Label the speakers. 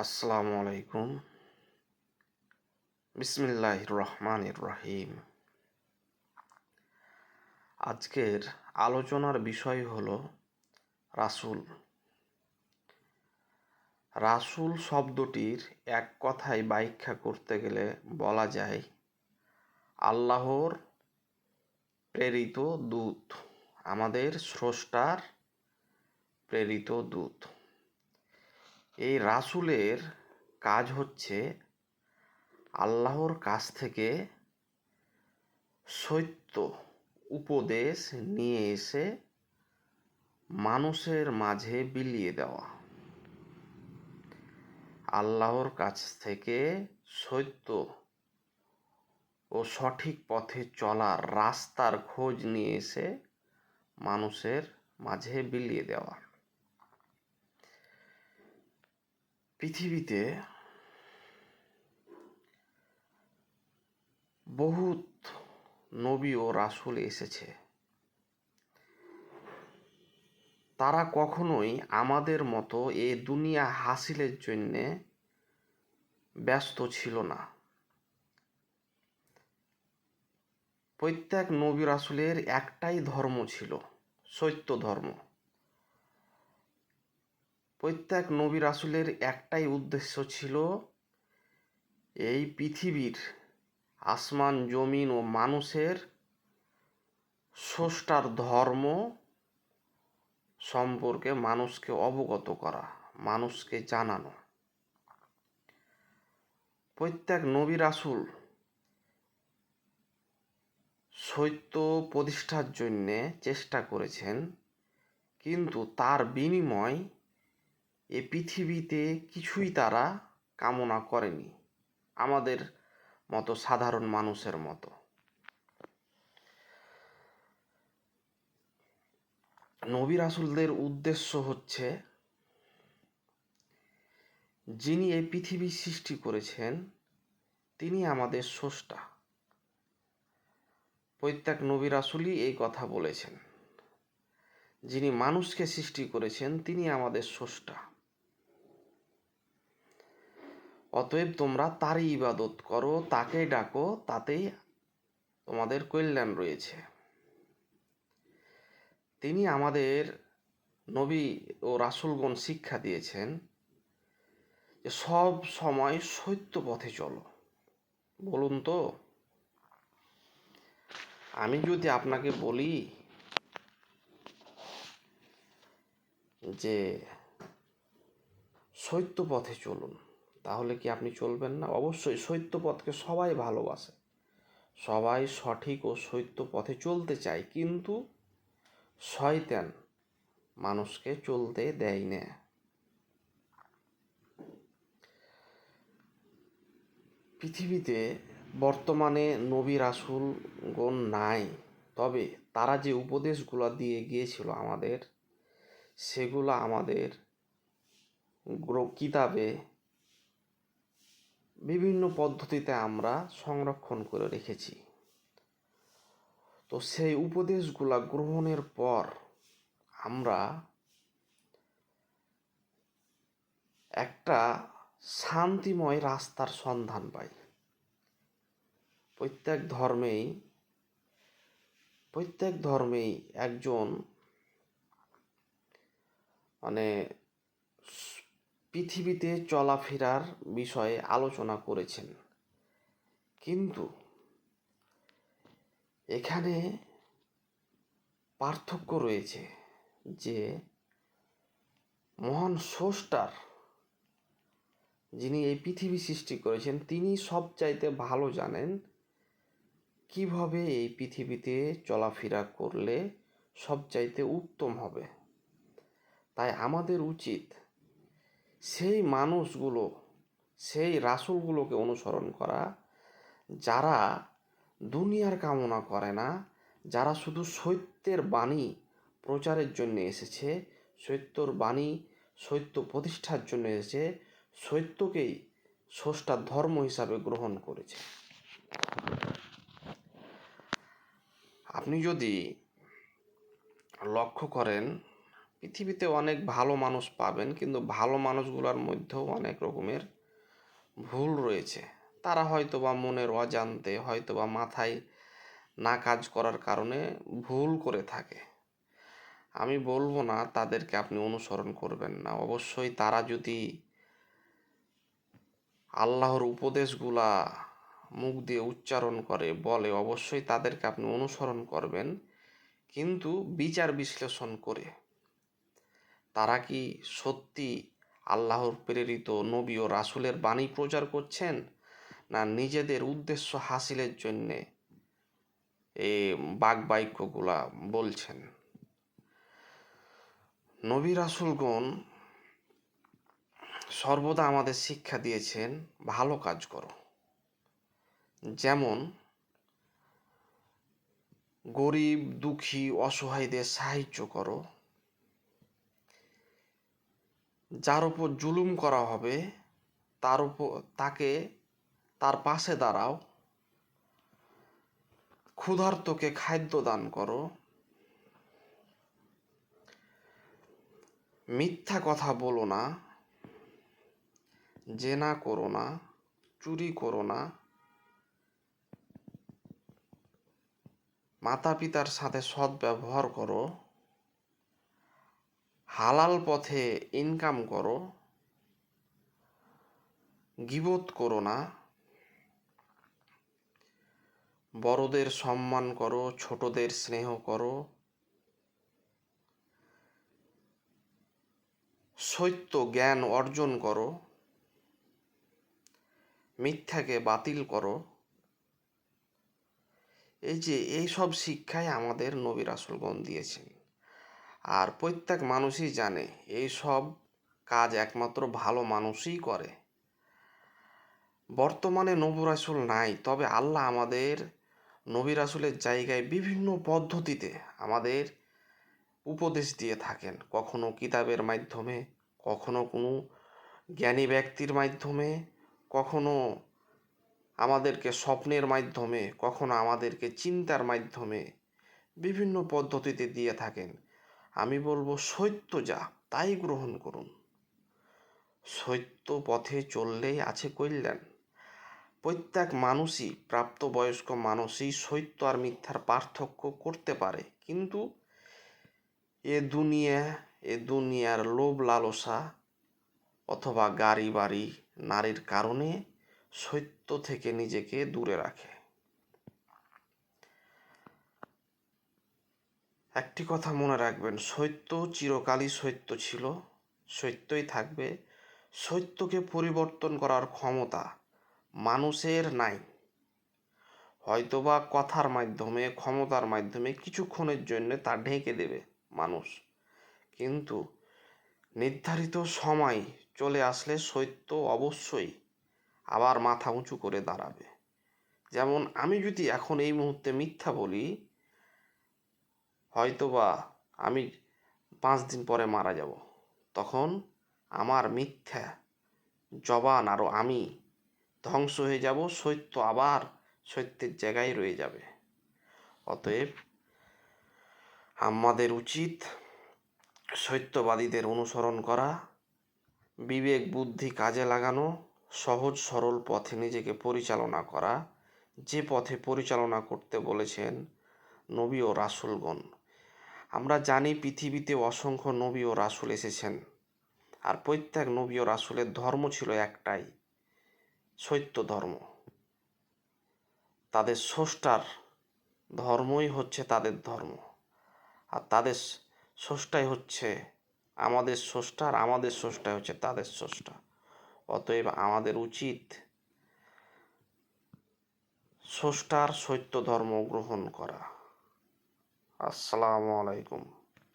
Speaker 1: আসসালামু আলাইকুম বিসমিল্লাহ রহমান রহিম আজকের আলোচনার বিষয় হল রাসূল। রাসূল শব্দটির এক কথায় ব্যাখ্যা করতে গেলে বলা যায়, আল্লাহর প্রেরিত দূত, আমাদের স্রষ্টার প্রেরিত দূত। এই রাসূলের কাজ হচ্ছে আল্লাহর কাছ থেকে সত্য উপদেশ নিয়ে এসে মানুষের মাঝে বিলিয়ে দেওয়া। আল্লাহর কাছ থেকে সত্য ও সঠিক পথে চলার রাস্তার খোঁজ নিয়ে এসে মানুষের মাঝে বিলিয়ে দেওয়া। পৃথিবীতে বহুত নবী ও রাসুল এসেছে। তারা কখনোই আমাদের মতো এ দুনিয়া হাসিলের জন্যে ব্যস্ত ছিল না। প্রত্যেক নবী রাসুলের একটাই ধর্ম ছিল সত্য ধর্ম। প্রত্যেক নবী রাসূলের একটাই উদ্দেশ্য ছিল এই পৃথিবীর আসমান, জমিন ও মানুষের স্রষ্টার ধর্ম সম্পর্কে মানুষকে অবগত করা, মানুষকে জানানো। প্রত্যেক নবী রাসূল সত্য প্রতিষ্ঠার জন্যে চেষ্টা করেছেন, কিন্তু তার বিনিময় এ পৃথিবীতে কিছুই তারা কামনা করেনি। আমাদের মতো সাধারণ মানুষের মতো। নবী রাসূলদের উদ্দেশ্য হচ্ছে, যিনি এই পৃথিবী সৃষ্টি করেছেন, তিনি আমাদের স্রষ্টা। প্রত্যেক নবী রাসূলই এই কথা বলেছেন। যিনি মানুষকে সৃষ্টি করেছেন, তিনি আমাদের স্রষ্টা। অতএব তোমরা তারই ইবাদত করো তাকে ডাকো, তাতেই তোমাদের কল্যাণ রয়েছে। তিনি আমাদের নবী ও রাসূলগণ শিক্ষা দিয়েছেন যে সব সময় সত্য পথে চলো। বলুন তো, আমি যদি আপনাকে বলি যে সত্য পথে চলুন। তাহলে কি আপনি চলবেন না? অবশ্যই সত্য পথকে সবাই ভালোবাসে। সবাই সঠিক ও সত্য পথে চলতে চায়, কিন্তু শয়তান মানুষকে চলতে দেয় না। পৃথিবীতে বর্তমানে নবী রাসূলগণ নাই, তবে তারা যে উপদেশগুলো দিয়ে গিয়েছিল আমাদের, সেগুলো আমাদের কিতাবে বিভিন্ন পদ্ধতিতে আমরা সংরক্ষণ করে রেখেছি। তো সেই উপদেশগুলা গ্রহণের পর আমরা একটা শান্তিময় রাস্তার সন্ধান পাই। প্রত্যেক ধর্মেই প্রত্যেক ধর্মেই একজন মানে পৃথিবীতে চলাফেরার বিষয়ে আলোচনা করেছেন। কিন্তু এখানে পার্থক্য রয়েছে যে মহান স্রষ্টার যিনি এই পৃথিবী সৃষ্টি করেছেন, তিনি সবচাইতে ভালো জানেন কীভাবে এই পৃথিবীতে চলাফেরা করলে সবচাইতে উত্তম হবে। তাই আমাদের উচিত সেই মানুষগুলো, সেই রাসুলগুলোকে অনুসরণ করা, যারা দুনিয়ার কামনা করে না, যারা শুধু সত্যের বাণী প্রচারের জন্য এসেছে, সত্যর বাণী, সত্য প্রতিষ্ঠার জন্য এসেছে, সত্যকেই স্রষ্টার ধর্ম হিসাবে গ্রহণ করেছে। আপনি যদি লক্ষ্য করেন পৃথিবীতে অনেক ভালো মানুষ পাবেন, কিন্তু ভালো মানুষগুলোর মধ্যেও অনেক রকমের ভুল রয়েছে। তারা হয়তো বা মনের অজান্তে হয়তো বা মাথায় না কাজ করার কারণে ভুল করে থাকে। আমি বলব না তাদেরকে আপনি অনুসরণ করবেন না। অবশ্যই তারা যদি আল্লাহর উপদেশগুলা মুখ দিয়ে উচ্চারণ করে, বলে, অবশ্যই তাদেরকে আপনি অনুসরণ করবেন, কিন্তু বিচার বিশ্লেষণ করে। তারা কি সত্যি আল্লাহর প্রেরিত নবী ও রাসুলের বাণী প্রচার করছেন? না নিজেদের উদ্দেশ্য হাসিলের জন্যে এই বাকবাক্যগুলা বলছেন? নবী রাসুলগণ সর্বদা আমাদের শিক্ষা দিয়েছেন, ভালো কাজ করো। যেমন গরিব, দুঃখী, অসহায়দের সাহায্য করো। যার উপর জুলুম করা হবে, তার উপর, তাকে তার পাশে দাঁড়াও। ক্ষুধার্তকে খাদ্য দান করো। মিথ্যা কথা বলো না। জেনা করো না। চুরি করো না। মাতা পিতার সাথে সৎ ব্যবহার করো। হালাল পথে ইনকাম করো গিবত করো না, বড়দের সম্মান করো, ছোটদের স্নেহ করো, সত্য জ্ঞান অর্জন করো, মিথ্যাকে বাতিল করো, এই যে এই সব শিক্ষাই আমাদের নবী রাসুলগণ দিয়েছেন। আর প্রত্যেক মানুষই জানে, এই সব কাজ একমাত্র ভালো মানুষই করে। বর্তমানে নবী রাসুল নাই, তবে আল্লাহ আমাদের নবী রাসুলের জায়গায় বিভিন্ন পদ্ধতিতে আমাদের উপদেশ দিয়ে থাকেন। কখনো কিতাবের মাধ্যমে, কখনো কোনো জ্ঞানী ব্যক্তির মাধ্যমে, কখনো আমাদেরকে স্বপ্নের মাধ্যমে, কখনো আমাদেরকে চিন্তার মাধ্যমে বিভিন্ন পদ্ধতিতে দিয়ে থাকেন। আমি বলব সত্য যা, তাই গ্রহণ করুন। সত্য পথে চললেই আছে কল্যাণ। প্রত্যেক মানুষই, প্রাপ্তবয়স্ক মানুষই সত্য আর মিথ্যার পার্থক্য করতে পারে। কিন্তু এ দুনিয়া, এ দুনিয়ার লোভ লালসা অথবা গাড়ি বাড়ি নারীর কারণে সত্য থেকে নিজেকে দূরে রাখে। একটি কথা মনে রাখবেন, সত্য চিরকালই সত্য ছিল, সত্যই থাকবে। সত্যকে পরিবর্তন করার ক্ষমতা মানুষের নাই। হয়তোবা কথার মাধ্যমে, ক্ষমতার মাধ্যমে কিছুক্ষণের জন্য তা ঢেকে দেবে মানুষ। কিন্তু নির্ধারিত সময় চলে আসলে সত্য অবশ্যই আবার মাথা উঁচু করে দাঁড়াবে। যেমন আমি যদি এখন এই মুহূর্তে মিথ্যা বলি হয়তোবা আমি পাঁচ দিন পরে মারা যাব। তখন আমার মিথ্যা জবান আরও আমি ধ্বংস হয়ে যাব, সত্য আবার সত্যের জায়গায় রয়ে যাবে। অতএব আমাদের উচিত সত্যবাদীদের অনুসরণ করা, বিবেক, বুদ্ধি কাজে লাগানো, সহজ, সরল পথে নিজেকে পরিচালনা করা। যে পথে পরিচালনা করতে বলেছেন নবী ও রাসুলগণ। আমরা জানি পৃথিবীতে অসংখ্য নবী ও রাসুল এসেছেন। আর প্রত্যেক নবী ও রাসুলের ধর্ম ছিল একটাই, সত্য ধর্ম। তাদের স্রষ্টার ধর্মই হচ্ছে তাদের ধর্ম। আর তাদের স্রষ্টাই হচ্ছে আমাদের স্রষ্টা, আর আমাদের স্রষ্টাই হচ্ছে তাদের স্রষ্টা। অতএব আমাদের উচিত স্রষ্টার সত্য ধর্ম গ্রহণ করা। আসসালামু আলাইকুম।